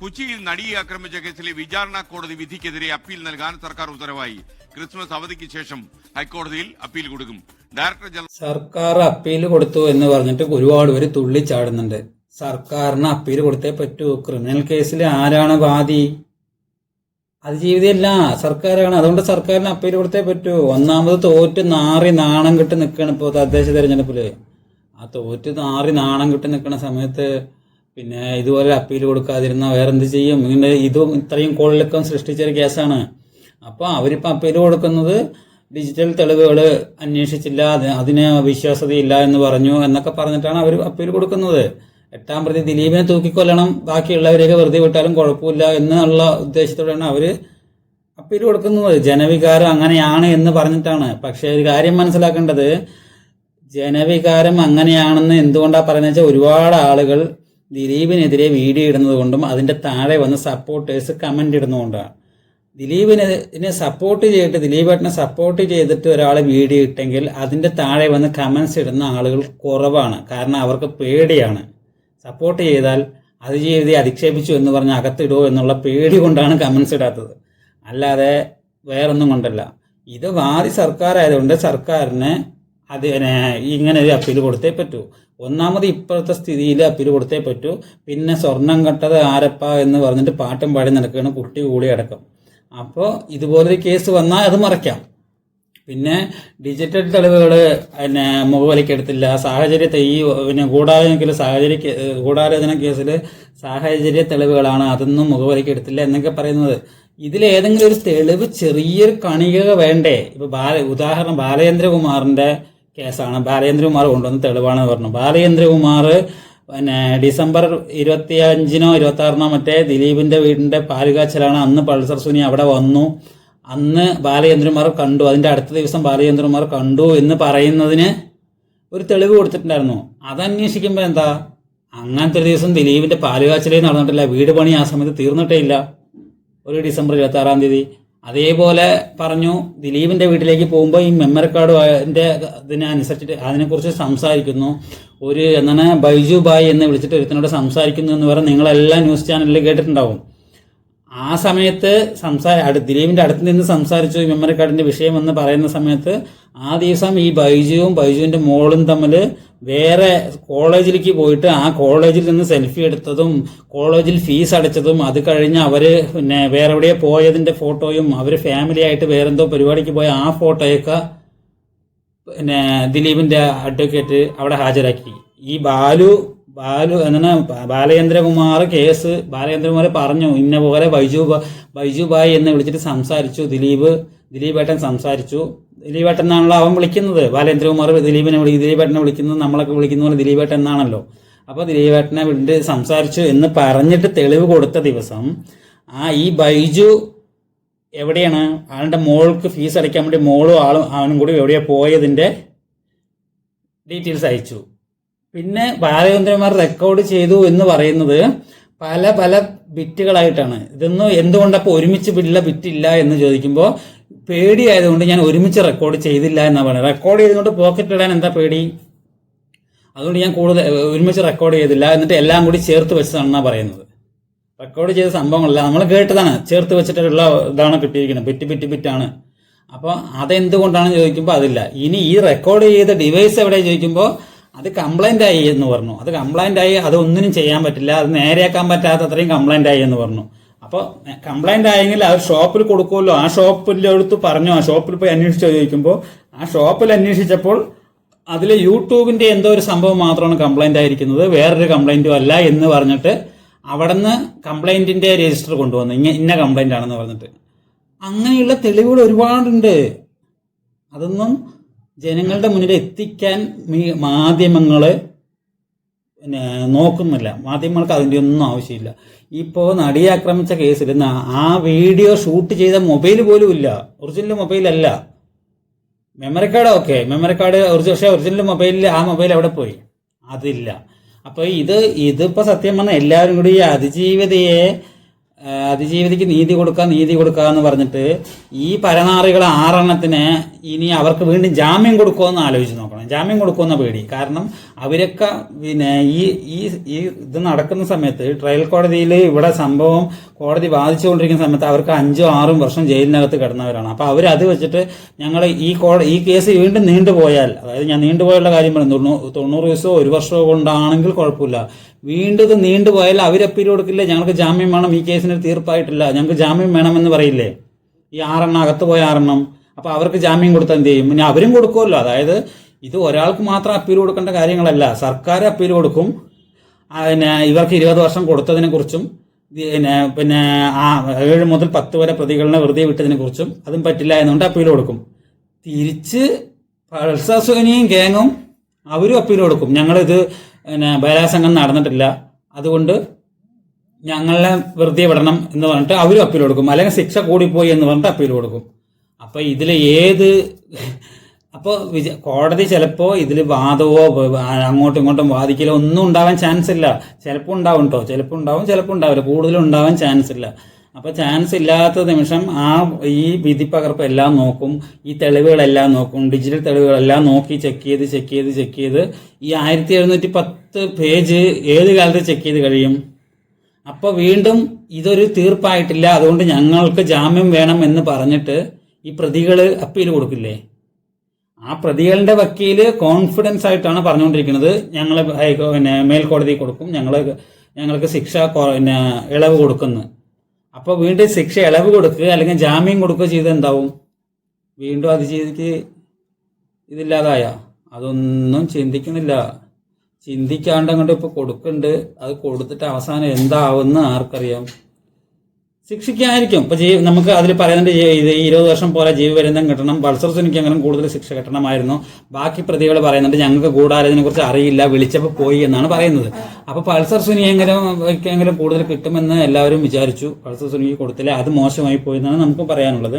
കൊച്ചിയിൽ നടിയെ ആക്രമിച്ച കേസിലെ വിചാരണ കോടതി വിധിക്കെതിരെ അപ്പീൽ നൽകാൻ സർക്കാർ ഉത്തരവായി. ക്രിസ്മസ് അവധിക്ക് ശേഷം ഹൈക്കോടതിയിൽ അപ്പീൽ കൊടുക്കും. ഡയറക്ടർ ജനറൽ സർക്കാർ അപ്പീൽ കൊടുത്തു എന്ന് പറഞ്ഞിട്ട് ഒരുപാട് പേര് തുള്ളിച്ചാടുന്നുണ്ട്. സർക്കാരിന് അപ്പീൽ കൊടുത്തേ പറ്റൂ. ക്രിമിനൽ കേസിൽ ആരാണ് ബാധി? അത് ജീവിതമല്ല സർക്കാരാണ്. അതുകൊണ്ട് സർക്കാരിന് അപ്പീൽ കൊടുത്തേ പറ്റൂ. ഒന്നാമത് തോറ്റ് നാറി നാണം കിട്ടി നിൽക്കുകയാണ് ഇപ്പോൾ തദ്ദേശ തെരഞ്ഞെടുപ്പിൽ. ആ തോറ്റ് നാറി നാണം കിട്ടി നിൽക്കുന്ന സമയത്ത് പിന്നെ ഇതുപോലെ അപ്പീൽ കൊടുക്കാതിരുന്ന വേറെന്ത് ചെയ്യും? ഇങ്ങനെ ഇതും ഇത്രയും കോളിളക്കം സൃഷ്ടിച്ചൊരു കേസാണ്. അപ്പോൾ അവരിപ്പോൾ അപ്പീൽ കൊടുക്കുന്നത് ഡിജിറ്റൽ തെളിവുകൾ അന്വേഷിച്ചില്ല അത് അതിന് വിശ്വാസതയില്ല എന്ന് പറഞ്ഞു എന്നൊക്കെ പറഞ്ഞിട്ടാണ് അവർ അപ്പീൽ കൊടുക്കുന്നത്. എട്ടാം പ്രതി ദിലീപിനെ തൂക്കിക്കൊല്ലണം ബാക്കിയുള്ളവരെയൊക്കെ വെറുതെ വിട്ടാലും കുഴപ്പമില്ല എന്നുള്ള ഉദ്ദേശത്തോടെയാണ് അവർ അപ്പീൽ കൊടുക്കുന്നത്. ജനവികാരം അങ്ങനെയാണ് എന്ന് പറഞ്ഞിട്ടാണ്. പക്ഷേ ഒരു കാര്യം മനസ്സിലാക്കേണ്ടത് ജനവികാരം അങ്ങനെയാണെന്ന് എന്തുകൊണ്ടാണ് പറയുന്നത് വെച്ചാൽ ഒരുപാട് ആളുകൾ ദിലീപിനെതിരെ വീഡിയോ ഇടുന്നത് കൊണ്ടും അതിന്റെ താഴെ വന്ന് സപ്പോർട്ടേഴ്സ് കമന്റ് ഇടുന്നതുകൊണ്ടാണ് ദിലീപിനെ സപ്പോർട്ട് ചെയ്തിട്ട് ദിലീപേട്ടനെ സപ്പോർട്ട് ചെയ്തിട്ട് ഒരാൾ വീഡിയോ ഇട്ടെങ്കിൽ അതിന്റെ താഴെ വന്ന് കമന്റ്സ് ഇടുന്ന ആളുകൾ കുറവാണ്. കാരണം അവർക്ക് പേടിയാണ്. സപ്പോർട്ട് ചെയ്താൽ അതിജീവിതയെ അധിക്ഷേപിച്ചു എന്ന് പറഞ്ഞ് അകത്തിടുമോ എന്നുള്ള പേടി കൊണ്ടാണ് കമന്റ്സ് ഇടാത്തത്. അല്ലാതെ വേറൊന്നും കൊണ്ടല്ല. ഇത് വാദി സർക്കാരായതുകൊണ്ട് സർക്കാരിന് അതിന് ഇങ്ങനെ ഒരു അപ്പീൽ കൊടുത്തേ പറ്റൂ. ഒന്നാമത് ഇപ്പോഴത്തെ സ്ഥിതിയിൽ അപ്പീൽ കൊടുത്തേ പറ്റൂ. പിന്നെ സ്വർണം കട്ടത് ആരപ്പ എന്ന് പറഞ്ഞിട്ട് പാട്ടും പാടി നടക്കുകയാണ് കുട്ടി കൂടി അടക്കം. അപ്പോൾ ഇതുപോലൊരു കേസ് വന്നാൽ അത് മറയ്ക്കാം. പിന്നെ ഡിജിറ്റൽ തെളിവുകൾ പിന്നെ മുഖവിലക്കെടുത്തില്ല സാഹചര്യത്തെ ഈ പിന്നെ ഗൂഢാലോചനയ്ക്കുള്ള സാഹചര്യ ഗൂഢാലോചന കേസിൽ സാഹചര്യ തെളിവുകളാണ്. അതൊന്നും മുഖവിലക്കെടുത്തില്ല എന്നൊക്കെ പറയുന്നത്. ഇതിലേതെങ്കിലും ഒരു തെളിവ് ചെറിയൊരു കണിക വേണ്ടേ? ഇപ്പൊ ബാല ഉദാഹരണം ബാലചന്ദ്രകുമാറിന്റെ കേസാണ്. ബാലചന്ദ്രകുമാർ കൊണ്ടുവന്ന തെളിവാണെന്ന് പറഞ്ഞു. ബാലചന്ദ്രകുമാർ പിന്നെ ഡിസംബർ ഇരുപത്തി അഞ്ചിനോ ഇരുപത്തി ആറിനോ മറ്റേ ദിലീപിന്റെ വീടിന്റെ പാലുകാച്ചലാണ്. അന്ന് പൾസർ സുനി അവിടെ വന്നു. അന്ന് ബാലചന്ദ്രന്മാർ കണ്ടു. അതിന്റെ അടുത്ത ദിവസം ബാലചന്ദ്രന്മാർ കണ്ടു എന്ന് പറയുന്നതിന് ഒരു തെളിവ് കൊടുത്തിട്ടുണ്ടായിരുന്നു. അതന്വേഷിക്കുമ്പോൾ എന്താ? അങ്ങനത്തെ ഒരു ദിവസം ദിലീപിന്റെ പാലുകാച്ചലേ നടന്നിട്ടില്ല. വീട് പണി ആ സമയത്ത് തീർന്നിട്ടേ ഇല്ല. ഒരു ഡിസംബർ ഇരുപത്തി ആറാം തീയതി. അതേപോലെ പറഞ്ഞു ദിലീപിന്റെ വീട്ടിലേക്ക് പോകുമ്പോൾ ഈ മെമ്മറി കാർഡ് അതിന്റെ ഇതിനനുസരിച്ചിട്ട് അതിനെക്കുറിച്ച് സംസാരിക്കുന്നു. ഒരു എന്താണ് ബൈജു ബായ് എന്ന് വിളിച്ചിട്ട് ഒരുത്തിനോട് സംസാരിക്കുന്നു എന്ന് പറഞ്ഞ് നിങ്ങളെല്ലാം ന്യൂസ് ചാനലിൽ കേട്ടിട്ടുണ്ടാവും. ആ സമയത്ത് സംസാര ദിലീപിന്റെ അടുത്ത് നിന്ന് സംസാരിച്ചു മെമ്മറി കാർഡിന്റെ വിഷയം എന്ന് പറയുന്ന സമയത്ത് ആ ദിവസം ഈ ബൈജുവും ബൈജുവിന്റെ മോളും തമ്മിൽ വേറെ കോളേജിലേക്ക് പോയിട്ട് ആ കോളേജിൽ നിന്ന് സെൽഫി എടുത്തതും കോളേജിൽ ഫീസ് അടച്ചതും അത് കഴിഞ്ഞ് അവർ പിന്നെ വേറെ എവിടെയോ പോയതിന്റെ ഫോട്ടോയും അവർ ഫാമിലി ആയിട്ട് വേറെന്തോ പരിപാടിക്ക് പോയ ആ ഫോട്ടോയൊക്കെ പിന്നെ ദിലീപിന്റെ അഡ്വക്കേറ്റ് അവിടെ ഹാജരാക്കി. ഈ ബാലു ബാലു എന്നാ ബാലചന്ദ്രകുമാർ കേസ് ബാലചന്ദ്രകുമാർ പറഞ്ഞു ഇന്ന പോലെ ബൈജു ബൈജു ബായ് എന്ന് വിളിച്ചിട്ട് സംസാരിച്ചു ദിലീപ്. ദിലീപേട്ടൻ സംസാരിച്ചു. ദിലീപേട്ടൻ എന്നാണല്ലോ അവൻ വിളിക്കുന്നത്. ബാലേന്ദ്രകുമാർ ദിലീപിനെ വിളി ദിലീപേട്ടനെ വിളിക്കുന്നത് നമ്മളൊക്കെ വിളിക്കുന്ന പോലെ ദിലീപേട്ടൻ എന്നാണല്ലോ അപ്പോൾ ദിലീപേട്ടനെ വിളിച്ച് സംസാരിച്ചു എന്ന് പറഞ്ഞിട്ട് തെളിവ് കൊടുത്ത ദിവസം ആ ഈ ബൈജു എവിടെയാണ്? ആളുടെ മോൾക്ക് ഫീസ് അടയ്ക്കാൻ വേണ്ടി മോളും ആളും അവനും കൂടി എവിടെയാ പോയതിന്റെ ഡീറ്റെയിൽസ് അയച്ചു. പിന്നെ ബാലചന്ദ്രന്മാർ റെക്കോർഡ് ചെയ്തു എന്ന് പറയുന്നത് പല പല ബിറ്റുകളായിട്ടാണ്. ഇതൊന്നും എന്തുകൊണ്ടപ്പോൾ ഒരുമിച്ച് ബില്ല ബിറ്റില്ല എന്ന് ചോദിക്കുമ്പോൾ പേടിയായതുകൊണ്ട് ഞാൻ ഒരുമിച്ച് റെക്കോർഡ് ചെയ്തില്ല എന്നാണ് പറയുന്നത്. റെക്കോർഡ് ചെയ്തുകൊണ്ട് പോക്കറ്റ് ഇടാൻ എന്താ പേടി? അതുകൊണ്ട് ഞാൻ കൂടുതൽ ഒരുമിച്ച് റെക്കോർഡ് ചെയ്തില്ല. എന്നിട്ട് എല്ലാം കൂടി ചേർത്ത് വെച്ചതാണെന്നാണ് പറയുന്നത്. റെക്കോർഡ് ചെയ്ത സംഭവങ്ങളല്ല. നമ്മൾ കേട്ടതാണ്. ചേർത്ത് വെച്ചിട്ടുള്ള ഇതാണ് കിട്ടിയിരിക്കുന്നത്. ബിറ്റ് ബിറ്റ് ബിറ്റാണ് അപ്പോൾ അതെന്തുകൊണ്ടാണെന്ന് ചോദിക്കുമ്പോൾ അതില്ല. ഇനി ഈ റെക്കോർഡ് ചെയ്ത ഡിവൈസ് എവിടെ ചോദിക്കുമ്പോൾ അത് കംപ്ലൈന്റ് ആയി എന്ന് പറഞ്ഞു. അത് കംപ്ലൈന്റ് ആയി അതൊന്നിനും ചെയ്യാൻ പറ്റില്ല. അത് നേരെയാക്കാൻ പറ്റാത്ത അത്രയും കംപ്ലൈന്റ് ആയി എന്ന് പറഞ്ഞു. അപ്പോൾ കംപ്ലൈന്റ് ആയെങ്കിൽ ആ ഷോപ്പിൽ കൊടുക്കുമല്ലോ. ആ ഷോപ്പിൽ എടുത്ത് പറഞ്ഞു ആ ഷോപ്പിൽ പോയി അന്വേഷിച്ച് ചോദിക്കുമ്പോൾ ആ ഷോപ്പിൽ അന്വേഷിച്ചപ്പോൾ അതിലെ യൂട്യൂബിന്റെ എന്തോ ഒരു സംഭവം മാത്രമാണ് കംപ്ലൈന്റ് ആയിരിക്കുന്നത്. വേറൊരു കംപ്ലൈന്റും അല്ല എന്ന് പറഞ്ഞിട്ട് അവിടുന്ന് കംപ്ലൈന്റിന്റെ രജിസ്റ്റർ കൊണ്ടുവന്നു. ഇങ്ങ ഇന്ന കംപ്ലൈന്റ് ആണെന്ന് പറഞ്ഞിട്ട്. അങ്ങനെയുള്ള തെളിവുകൾ ഒരുപാടുണ്ട്. അതൊന്നും ജനങ്ങളുടെ മുന്നിൽ എത്തിക്കാൻ മാധ്യമങ്ങൾ പിന്നെ നോക്കുന്നില്ല. മാധ്യമങ്ങൾക്ക് അതിന്റെ ഒന്നും ആവശ്യമില്ല. ഇപ്പോൾ നടിയെ ആക്രമിച്ച കേസിൽ ആ വീഡിയോ ഷൂട്ട് ചെയ്ത മൊബൈൽ പോലും ഇല്ല. Original മൊബൈലല്ല memory card okay. Memory card original പക്ഷേ ഒറിജിനൽ മൊബൈലിൽ ആ മൊബൈൽ എവിടെ പോയി. അതില്ല. അപ്പോൾ ഇത് ഇതിപ്പോൾ സത്യം പറഞ്ഞാൽ എല്ലാവരും കൂടി അതിജീവിതയെ അതിജീവിതയ്ക്ക് നീതി കൊടുക്കുക നീതി കൊടുക്കുക എന്ന് പറഞ്ഞിട്ട് ഈ പരനാറികൾ ആറെണ്ണത്തിന് ഇനി അവർക്ക് വീണ്ടും ജാമ്യം കൊടുക്കുമോ എന്ന് ആലോചിച്ച് നോക്കണം. ജാമ്യം കൊടുക്കുമെന്ന പേടി. കാരണം അവരൊക്കെ പിന്നെ ഈ ഈ ഈ ഇത് നടക്കുന്ന സമയത്ത് ട്രയൽ കോടതിയിൽ ഇവിടെ സംഭവം കോടതി ബാധിച്ചുകൊണ്ടിരിക്കുന്ന സമയത്ത് അവർക്ക് അഞ്ചോ ആറും വർഷം ജയിലിനകത്ത് കിടന്നവരാണ്. അപ്പോൾ അവരത് വെച്ചിട്ട് ഞങ്ങൾ ഈ കോ ഈ കേസ് വീണ്ടും നീണ്ടുപോയാൽ അതായത് ഞാൻ നീണ്ടുപോയുള്ള കാര്യം തൊണ്ണൂ- തൊണ്ണൂറ് ദിവസമോ ഒരു വർഷമോ കൊണ്ടാണെങ്കിൽ കുഴപ്പമില്ല. വീണ്ടും ഇത് നീണ്ടുപോയാൽ അവർ അപ്പീൽ കൊടുക്കില്ല? ഞങ്ങൾക്ക് ജാമ്യം വേണം. ഈ കേസിന് തീർപ്പായിട്ടില്ല. ഞങ്ങൾക്ക് ജാമ്യം വേണമെന്ന് പറയില്ലേ? ഈ ആറെണ്ണം അകത്ത് പോയ ആറെണ്ണം. അപ്പോൾ അവർക്ക് ജാമ്യം കൊടുത്താൽ എന്ത് ചെയ്യും? പിന്നെ അവരും കൊടുക്കുമല്ലോ. അതായത് ഇത് ഒരാൾക്ക് മാത്രം അപ്പീൽ കൊടുക്കേണ്ട കാര്യങ്ങളല്ല. സർക്കാർ അപ്പീൽ കൊടുക്കും. പിന്നെ ഇവർക്ക് ഇരുപത് വർഷം കൊടുത്തതിനെ കുറിച്ചും പിന്നെ പിന്നെ ആ ഏഴ് മുതൽ പത്ത് വരെ പ്രതികളെ വെറുതെ വിട്ടതിനെ കുറിച്ചും അതും പറ്റില്ല എന്നുകൊണ്ട് അപ്പീൽ കൊടുക്കും. തിരിച്ച് പൾസാസുഖനിയും ഗാങ്ങും അവരും അപ്പീൽ കൊടുക്കും. ഞങ്ങളിത് പിന്നെ ബഹിരാസംഗം നടന്നിട്ടില്ല. അതുകൊണ്ട് ഞങ്ങളെ വെറുതെ വിടണം എന്ന് പറഞ്ഞിട്ട് അവരും അപ്പീൽ കൊടുക്കും. അല്ലെങ്കിൽ ശിക്ഷ കൂടിപ്പോയി എന്ന് പറഞ്ഞിട്ട് അപ്പീൽ കൊടുക്കും. അപ്പോൾ ഇതിൽ ഏത് അപ്പോൾ വിജ കോടതി ചിലപ്പോൾ ഇതിൽ വാദമോ അങ്ങോട്ടും ഇങ്ങോട്ടും വാദിക്കലോ ഒന്നും ഉണ്ടാവാൻ ചാൻസ് ഇല്ല. ചിലപ്പോൾ ഉണ്ടാവും കേട്ടോ ചിലപ്പോൾ ഉണ്ടാവും ചിലപ്പോൾ ഉണ്ടാവില്ല. കൂടുതലും ഉണ്ടാവാൻ ചാൻസ് ഇല്ല. അപ്പോൾ ചാൻസ് ഇല്ലാത്ത നിമിഷം ആ ഈ വിധി പകർപ്പ് എല്ലാം നോക്കും ഈ തെളിവുകളെല്ലാം നോക്കും ഡിജിറ്റൽ തെളിവുകളെല്ലാം നോക്കി ചെക്ക് ചെയ്ത് ചെക്ക് ചെയ്ത് ചെക്ക് ചെയ്ത് ഈ ആയിരത്തി എഴുന്നൂറ്റി പത്ത് പേജ് ഏത് കാലത്ത് ചെക്ക് ചെയ്ത് കഴിയും? അപ്പോൾ വീണ്ടും ഇതൊരു തീർപ്പായിട്ടില്ല. അതുകൊണ്ട് ഞങ്ങൾക്ക് ജാമ്യം വേണം എന്ന് പറഞ്ഞിട്ട് ഈ പ്രതികൾ അപ്പീൽ കൊടുക്കില്ലേ? ആ പ്രതികളുടെ വക്കീൽ കോൺഫിഡൻസ് ആയിട്ടാണ് പറഞ്ഞുകൊണ്ടിരിക്കുന്നത്. ഞങ്ങൾ പിന്നെ മേൽക്കോടതി കൊടുക്കും. ഞങ്ങൾ ഞങ്ങൾക്ക് ശിക്ഷ പിന്നെ ഇളവ് കൊടുക്കുന്നു. അപ്പോൾ വീണ്ടും ശിക്ഷ ഇളവ് കൊടുക്കുക അല്ലെങ്കിൽ ജാമ്യം കൊടുക്കുക ചെയ്ത് വീണ്ടും വീണ്ടും ചെയ്തിട്ട് ഇതില്ലാതായ. അതൊന്നും ചിന്തിക്കുന്നില്ല ചിന്തിക്കാണ്ട് അങ്ങോട്ട് ഇപ്പോൾ കൊടുക്കുന്നുണ്ട് അത് കൊടുത്തിട്ട് അവസാനം എന്താവുമെന്ന് ആർക്കറിയാം. ശിക്ഷിക്കായിരിക്കും. ഇപ്പൊ ജീവ നമുക്ക് അതിൽ പറയുന്നുണ്ട് ഇത് ഇരുപത് വർഷം പോലെ ജീവപര്യന്തം കിട്ടണം. പൾസർ അങ്ങനെ കൂടുതൽ ശിക്ഷ കിട്ടണമായിരുന്നു. ബാക്കി പ്രതികൾ പറയുന്നുണ്ട് ഞങ്ങൾക്ക് കൂടാരതിനെ കുറിച്ച് അറിയില്ല വിളിച്ചപ്പോൾ പോയി എന്നാണ് പറയുന്നത്. അപ്പൊ പൾസർ സുനി എങ്കിലും എങ്കിലും കൂടുതൽ കിട്ടുമെന്ന് എല്ലാവരും വിചാരിച്ചു. പൾസർ സുനിക്ക് കൊടുത്തില്ല. അത് മോശമായി പോയി എന്നാണ് നമുക്ക് പറയാനുള്ളത്.